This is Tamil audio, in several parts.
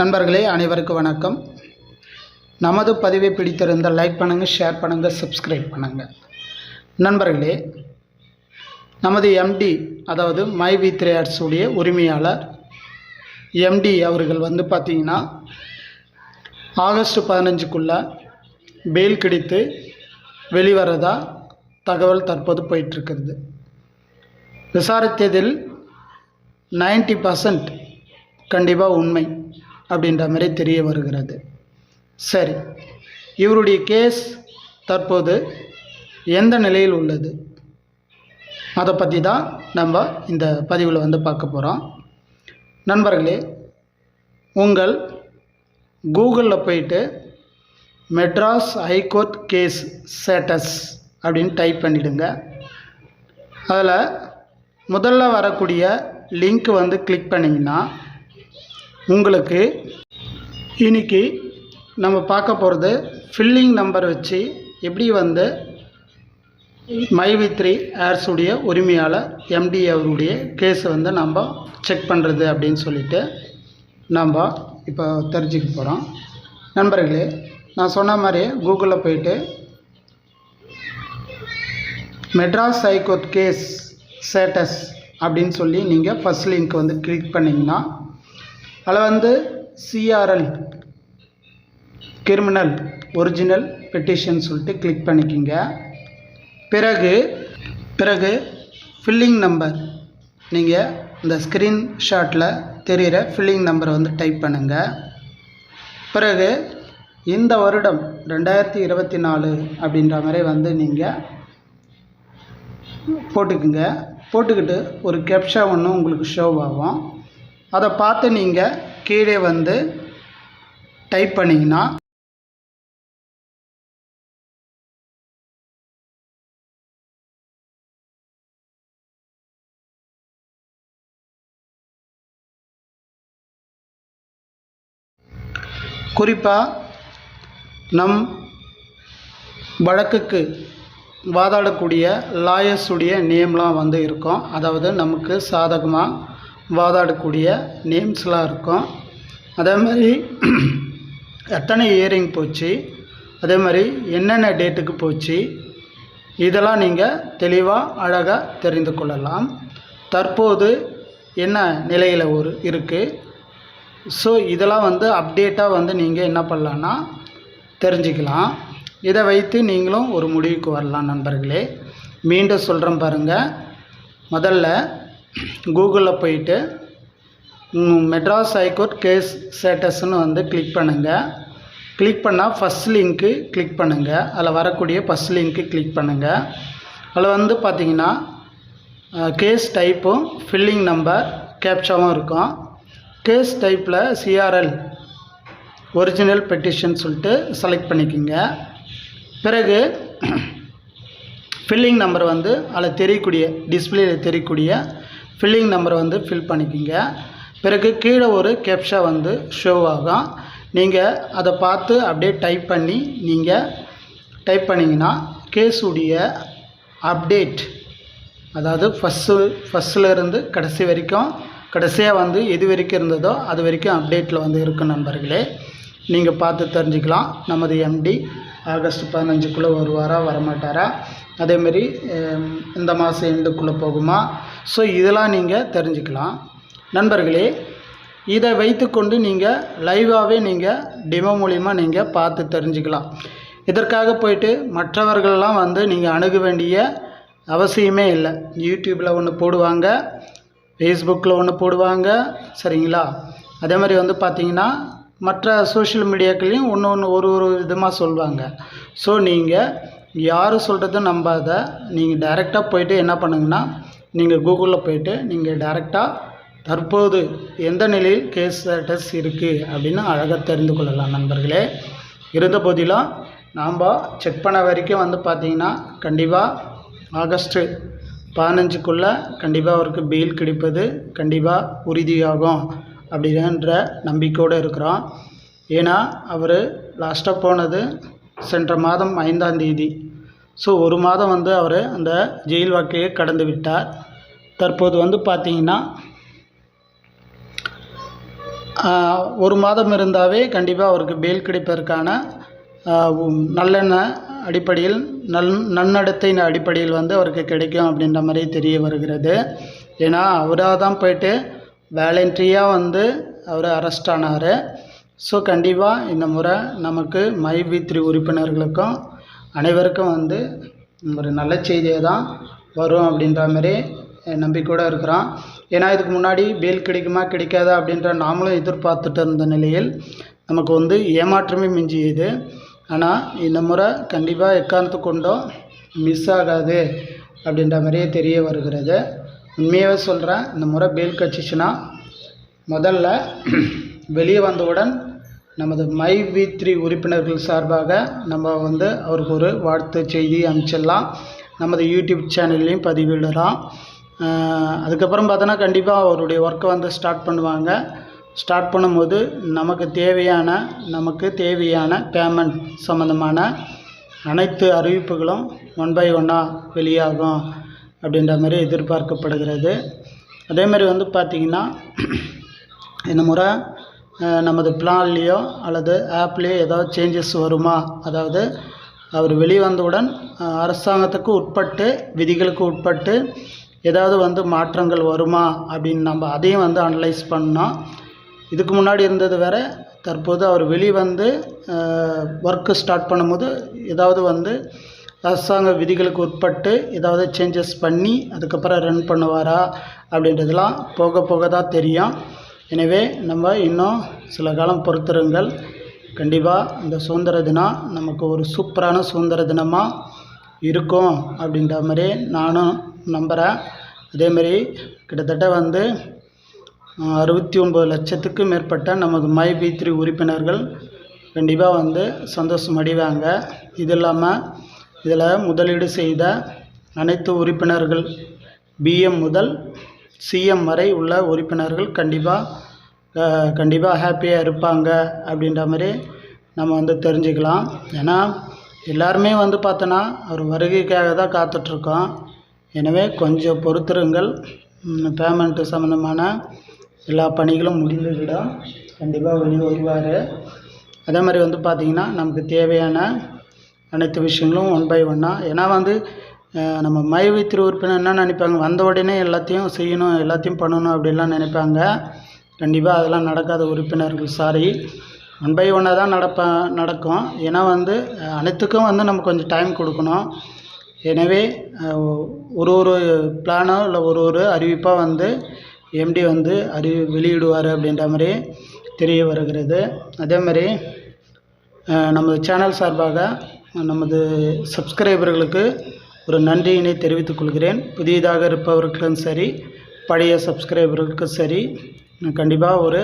நண்பர்களே அனைவருக்கும் வணக்கம். நமது பதிவை பிடித்திருந்தால் லைக் பண்ணுங்கள் ஷேர் பண்ணுங்கள் சப்ஸ்கிரைப் பண்ணுங்கள் நண்பர்களே நமது எம்டி அதாவது மை வி உடைய உரிமையாளர் எம்டி அவர்கள் வந்து பார்த்திங்கன்னா ஆகஸ்ட் பதினஞ்சுக்குள்ளே பெயில் கிடைத்து வெளிவரதா தகவல் தற்போது போயிட்டுருக்கிறது. விசாரித்ததில் 90% பர்சன்ட் கண்டிப்பாக உண்மை. அப்படின்ற மாதிரி தெரிய வருகிறது. சரி. இவருடைய கேஸ் தற்போது எந்த நிலையில் உள்ளது? அதை பற்றி தான் நம்ம இந்த பதிவில் வந்து பார்க்க போகிறோம் நண்பர்களே உங்கள் கூகுளில் போயிட்டு Madras high court case status அப்படின்னு டைப் பண்ணிவிடுங்க அதில் முதல்ல வரக்கூடிய லிங்க் வந்து கிளிக் பண்ணிங்கன்னா உங்களுக்கு இன்னைக்கு நம்ம பார்க்க போகிறது ஃபில்லிங் நம்பர் வச்சு எப்படி வந்து மை வி த்ரீ ஏர்ஸுடைய உரிமையாளர் எம்டி அவருடைய கேஸை வந்து நம்ம செக் பண்ணுறது அப்படின்னு சொல்லிட்டு நம்ம இப்போ தெரிஞ்சுக்க போகிறோம் நண்பர்களே நான் சொன்ன மாதிரி கூகுளில் போயிட்டு மெட்ராஸ் ஹைகோர்ட் கேஸ் ஸ்டேட்டஸ் அப்படின்னு சொல்லி நீங்கள் ஃபஸ்ட் லிங்க் வந்து கிளிக் பண்ணிங்கன்னா அதில் வந்து சிஆர்எல் கிரிமினல் ஒரிஜினல் பெட்டிஷன் சொல்லிட்டு கிளிக் பண்ணிக்கிங்க. பிறகு பிறகு ஃபில்லிங் நம்பர் நீங்கள் இந்த ஸ்க்ரீன் ஷாட்டில் தெரிகிற ஃபில்லிங் நம்பரை வந்து டைப் பண்ணுங்கள் பிறகு இந்த வருடம் ரெண்டாயிரத்தி இருபத்தி நாலு அப்படின்ற மாதிரி வந்து நீங்கள் போட்டுக்குங்க. போட்டுக்கிட்டு ஒரு கேப்ஷா ஒன்று உங்களுக்கு ஷோ ஆகும். அதை பார்த்து நீங்கள் கீழே வந்து டைப் பண்ணிங்கன்னா குறிப்பாக நம் வழக்குக்கு வாதாடக்கூடிய லாயர்ஸுடைய நேம்லாம் வந்து இருக்கும். அதாவது நமக்கு சாதகமாக வாதாடக்கூடிய நேம்ஸ்லாம் இருக்கும். அதே மாதிரி எத்தனை இயரிங் போச்சு? அதே மாதிரி என்னென்ன டேட்டுக்கு போச்சு? இதெல்லாம் நீங்கள் தெளிவாக அழகாக தெரிந்து கொள்ளலாம். தற்போது என்ன நிலையில் ஒரு இருக்குது ஸோ இதெல்லாம் வந்து அப்டேட்டாக வந்து நீங்கள் என்ன பண்ணலான்னா தெரிஞ்சுக்கலாம். இதை வைத்து நீங்களும் ஒரு முடிவுக்கு வரலாம் நண்பர்களே. மீண்டும் சொல்கிறேன் பாருங்கள் முதல்ல கூகுளில் போயிட்டு மெட்ராஸ் ஹைகோர்ட் கேஸ் ஸ்டேட்டஸ்னு வந்து கிளிக் பண்ணுங்கள் கிளிக் பண்ணால் ஃபஸ்ட் லிங்க்கு கிளிக் பண்ணுங்கள் அதில் வரக்கூடிய ஃபஸ்ட் லிங்க்கு கிளிக் பண்ணுங்கள் அதில் வந்து பார்த்தீங்கன்னா கேஸ் டைப்பும் ஃபில்லிங் நம்பர் கேப்சாவும் இருக்கும். கேஸ் டைப்பில் சிஆர்எல் ஒரிஜினல் பெட்டிஷன் சொல்லிட்டு செலக்ட் பண்ணிக்கோங்க. பிறகு ஃபில்லிங் நம்பர் வந்து அதில் தெரியக்கூடிய டிஸ்பிளேயில் தெரியக்கூடிய ஃபில்லிங் நம்பரை வந்து ஃபில் பண்ணிக்கோங்க. பிறகு கீழே ஒரு கேப்ஷா வந்து ஷோ ஆகும். நீங்கள் அதை பார்த்து அப்படியே டைப் பண்ணி நீங்கள் டைப் பண்ணிங்கன்னா கேஸுடைய அப்டேட் அதாவது ஃபஸ்ட்டு ஃபஸ்ட்டில் கடைசி வரைக்கும் கடைசியாக வந்து எது வரைக்கும் இருந்ததோ அது வரைக்கும் அப்டேட்டில் வந்து இருக்கும் நண்பர்களே. நீங்கள் பார்த்து தெரிஞ்சுக்கலாம். நமது எம்டி ஆகஸ்ட் பதினஞ்சுக்குள்ளே வருவாரா வரமாட்டாரா? அதேமாரி இந்த மாதம் எண்டுக்குள்ளே போகுமா? ஸோ இதெல்லாம் நீங்கள் தெரிஞ்சுக்கலாம். நண்பர்களே இதை வைத்துக்கொண்டு நீங்கள் லைவாகவே நீங்கள் டிமோ மூலிமா நீங்கள் பார்த்து தெரிஞ்சுக்கலாம். இதற்காக போயிட்டு மற்றவர்கள்லாம் வந்து நீங்கள் அணுக வேண்டிய அவசியமே இல்லை. யூடியூப்பில் ஒன்று போடுவாங்க ஃபேஸ்புக்கில் ஒன்று போடுவாங்க சரிங்களா? அதே மாதிரி வந்து பார்த்தீங்கன்னா மற்ற சோஷியல் மீடியாக்கள்லையும் ஒன்று ஒன்று ஒரு ஒரு விதமாக சொல்லுவாங்க ஸோ நீங்கள் யார் சொல்கிறதும் நம்பாத நீங்கள் டைரெக்டாக போயிட்டு என்ன பண்ணுங்கன்னா நீங்கள் கூகுளில் போயிட்டு நீங்கள் டேரெக்டாக தற்போது எந்த நிலையில் கேஸ் ஸ்டேட்டஸ் இருக்குது அப்படின்னு அழகாக தெரிந்து கொள்ளலாம் நண்பர்களே. இருந்த போதிலும் நாம் செக் பண்ண வரைக்கும் வந்து பார்த்தீங்கன்னா கண்டிப்பாக ஆகஸ்ட்டு பதினஞ்சுக்குள்ளே கண்டிப்பாக அவருக்கு பெயில் கிடைப்பது கண்டிப்பாக உறுதியாகும் அப்படின்ற நம்பிக்கையோடு இருக்கிறோம். ஏன்னா அவர் லாஸ்ட்டாக போனது சென்ற மாதம் ஐந்தாம் தேதி. ஸோ ஒரு மாதம் வந்து அவர் அந்த ஜெயில் வாழ்க்கையை கடந்து விட்டார். தற்போது வந்து பார்த்தீங்கன்னா ஒரு மாதம் இருந்தாவே கண்டிப்பாக அவருக்கு பெயில் கிடைப்பதற்கான நல்லெண்ண நல்லெண்ணெய் அடிப்படையில் நல் நன்னடத்தையின் அடிப்படையில் வந்து அவருக்கு கிடைக்கும் அப்படின்ற மாதிரி தெரிய வருகிறது. ஏன்னா அவராக தான் போயிட்டு வேலண்ட்ரியாக வந்து அவர் அரெஸ்ட் ஆனார். ஸோ கண்டிப்பாக இந்த முறை நமக்கு மை வி த்ரீ உறுப்பினர்களுக்கும் அனைவருக்கும் வந்து ஒரு நல்ல செய்தியாக தான் வரும் அப்படின்ற மாதிரி நம்பிக்கையோடு இருக்கிறான். ஏன்னா இதுக்கு முன்னாடி பெயில் கிடைக்குமா கிடைக்காதா அப்படின்ற நாமளும் எதிர்பார்த்துட்டு இருந்த நிலையில் நமக்கு வந்து ஏமாற்றமே மிஞ்சியது. ஆனால் இந்த முறை கண்டிப்பாக எக்காரணத்து கொண்டும் மிஸ் ஆகாது அப்படின்ற மாதிரியே தெரிய வருகிறது. உண்மையாகவே சொல்கிறேன் இந்த முறை பேல் கட்சிச்சுன்னா முதல்ல வெளியே வந்தவுடன் நமது மை வி த்ரீ உறுப்பினர்கள் சார்பாக நம்ம வந்து அவருக்கு ஒரு வாழ்த்து செய்தி அனுப்பிச்சிடலாம். நமது யூடியூப் சேனல்லையும் பதிவிடலாம். அதுக்கப்புறம் பார்த்தோன்னா கண்டிப்பாக அவருடைய ஒர்க்கை வந்து ஸ்டார்ட் பண்ணுவாங்க. ஸ்டார்ட் பண்ணும்போது நமக்கு தேவையான நமக்கு தேவையான பேமெண்ட் சம்மந்தமான அனைத்து அறிவிப்புகளும் ஒன் பை ஒன்னாக வெளியாகும் அப்படின்ற மாதிரி எதிர்பார்க்கப்படுகிறது. அதே மாதிரி வந்து பார்த்திங்கன்னா இந்த முறை நமது பிளான்லேயோ அல்லது ஆப்லேயோ ஏதாவது சேஞ்சஸ் வருமா? அதாவது அவர் வெளிவந்தவுடன் அரசாங்கத்துக்கு உட்பட்டு விதிகளுக்கு உட்பட்டு ஏதாவது வந்து மாற்றங்கள் வருமா? அப்படின்னு நம்ம அதையும் வந்து அனலைஸ் பண்ணோம் இதுக்கு முன்னாடி இருந்தது வேற. தற்போது அவர் வெளிவந்து ஒர்க்கு ஸ்டார்ட் பண்ணும்போது ஏதாவது வந்து அரசாங்க விதிகளுக்கு உட்பட்டு ஏதாவது சேஞ்சஸ் பண்ணி அதுக்கப்புறம் ரன் பண்ணுவாரா? அப்படின்றதெல்லாம் போக போக தான் தெரியும். எனவே நம்ம இன்னும் சில காலம் பொறுத்திருங்கள். கண்டிப்பாக இந்த சுதந்திர தினம் நமக்கு ஒரு சூப்பரான சுதந்திர தினமாக இருக்கும் அப்படின்ற மாதிரி நானும் நம்புகிறேன் அதேமாரி கிட்டத்தட்ட வந்து அறுபத்தி ஒம்பது லட்சத்துக்கு மேற்பட்ட நமது மை பி த்ரீ உறுப்பினர்கள் கண்டிப்பாக வந்து சந்தோஷம் அடைவாங்க. இது இல்லாமல் இதில் முதலீடு செய்த அனைத்து உறுப்பினர்கள் பிஎம் முதல் சிஎம் வரை உள்ள உறுப்பினர்கள் கண்டிப்பாக கண்டிப்பாக ஹாப்பியாக இருப்பாங்க அப்படின்ற மாதிரி நம்ம வந்து தெரிஞ்சுக்கலாம். ஏன்னா எல்லாருமே வந்து பார்த்தோன்னா அவர் வருகைக்காக தான் காத்துட்ருக்கோம். எனவே கொஞ்சம் பொறுத்திருங்கள். பேமெண்ட்டு சம்மந்தமான எல்லா பணிகளும் முடிந்துவிடும். கண்டிப்பாக வெளியே வருவார். அதே மாதிரி வந்து பார்த்திங்கன்னா நமக்கு தேவையான அனைத்து விஷயங்களும் ஒன் பை ஒன்னாக ஏன்னா வந்து நம்ம மை உறுப்பினர் என்ன நினைப்பாங்க? வந்த உடனே எல்லாத்தையும் செய்யணும் எல்லாத்தையும் பண்ணணும் அப்படிலாம் நினைப்பாங்க. கண்டிப்பாக அதெல்லாம் நடக்காத உறுப்பினர்கள் சாரி. ஒன் பை ஒன்னாக தான் நடப்ப நடக்கும். ஏன்னா வந்து அனைத்துக்கும் வந்து நம்ம கொஞ்சம் டைம் கொடுக்கணும். எனவே ஒரு ஒரு பிளானோ இல்லை ஒரு ஒரு அறிவிப்பாக வந்து எம்டி வந்து அறி வெளியிடுவார் அப்படின்ற மாதிரி தெரிய வருகிறது. அதே மாதிரி நமது சேனல் சார்பாக நமது சப்ஸ்கிரைபர்களுக்கு ஒரு நன்றியினை தெரிவித்துக் கொள்கிறேன். புதியதாக இருப்பவர்களுக்கும் சரி பழைய சப்ஸ்கிரைபர்களுக்கும் சரி கண்டிப்பாக ஒரு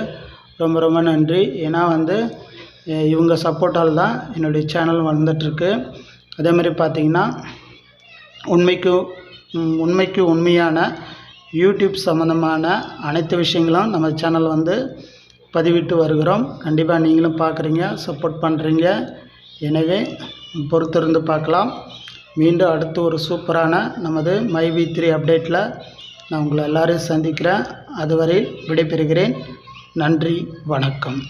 ரொம்ப ரொம்ப நன்றி. ஏன்னா வந்து இவங்க சப்போர்ட்டால் தான் என்னுடைய சேனல் வந்துட்டுருக்கு அதே மாதிரி பார்த்திங்கன்னா உண்மைக்கு உண்மைக்கு உண்மையான யூடியூப் சம்மந்தமான அனைத்து விஷயங்களும் நம்ம சேனல் வந்து பதிவிட்டு வருகிறோம். கண்டிப்பாக நீங்களும் பார்க்குறீங்க சப்போர்ட் பண்ணுறீங்க எனவே பொறுத்திருந்து பார்க்கலாம் மீண்டும் அடுத்து ஒரு சூப்பரான நமது மை வி த்ரீ அப்டேட்டில் நான் உங்களை எல்லோரையும் சந்திக்கிறேன். அதுவரை விடைபெறுகிறேன். நன்றி வணக்கம்.